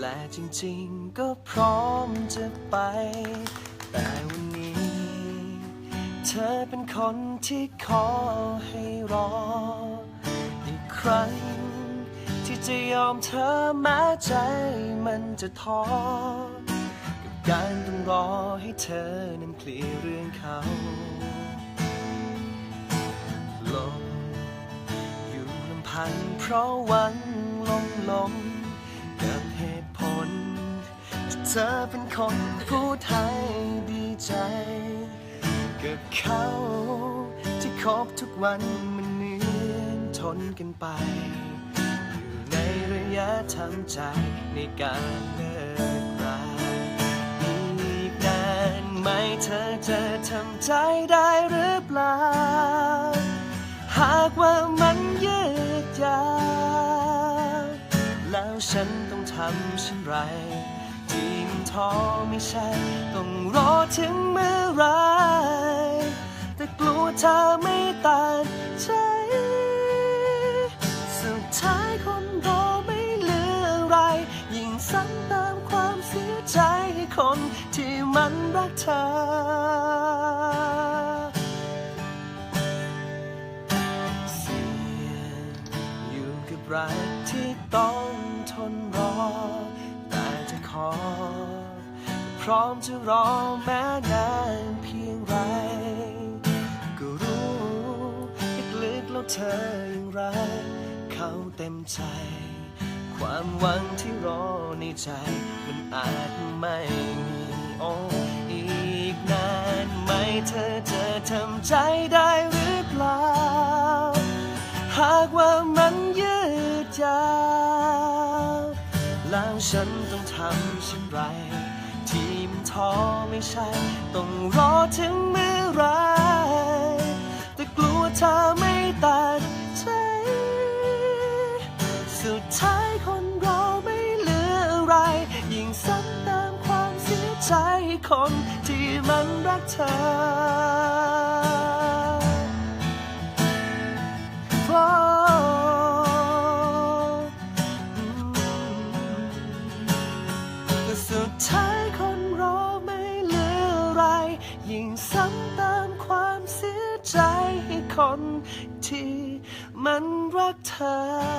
และจริงๆ ก็พร้อมจะไป แต่วันนี้ เธอเป็นคนที่ขอให้รอ อีกครั้ง ที่จะยอมเธอแม้ใจมันจะท้อกับการต้องรอให้เธอนั้นเคลียร์เรื่องเขาลงอยู่ลำพังเพราะหวันลงลงหลง เธอเป็นคนพูดให้ดีใจ กับเขาที่คบทุกวันมันเหมือนทนกันไป อยู่ในระยะทำใจในการเลิกราอีกนานไหมเธอจะทำใจได้หรือเปล่า หากว่ามันยืดยาวแล้วฉันต้องทำเช่นไร ท้อไม่ใช่ ต้องรอถึงเมื่อไร แต่กลัวเธอไม่ตัดใจสุดท้ายคนรอไม่เหลืออะไร ยิ่งซ้ำเติมความเสียใจให้คนที่มันรักเธอเสียอยู่กับรักที่ต้องทนรอ แต่จะขอ ร้อมจะรอแม้นานเพียงไร ก็รู้ลึกๆแล้วเธออยังไร เขาเต็มใจ ความหวังที่รอในใจ มันอาจไม่มีโออีกนานไหมเธอจะทำใจได้หรือเปล่า หากว่ามันยืดยาวแล้วฉันต้องทำเช่นไร ที่มันท้อไม่ใช่ ต้องรอถึงเมื่อไร แต่กลัวเธอไม่ตัดใจ สุดท้ายคนเราไม่เหลืออะไร ยิ่งซ้ำเติมความเสียใจคนที่มันรักเธอ สุดท้ายคนรอไม่เหลืออะไร ยิ่งซ้ำเติมความเสียใจให้คนที่มันรักเธอ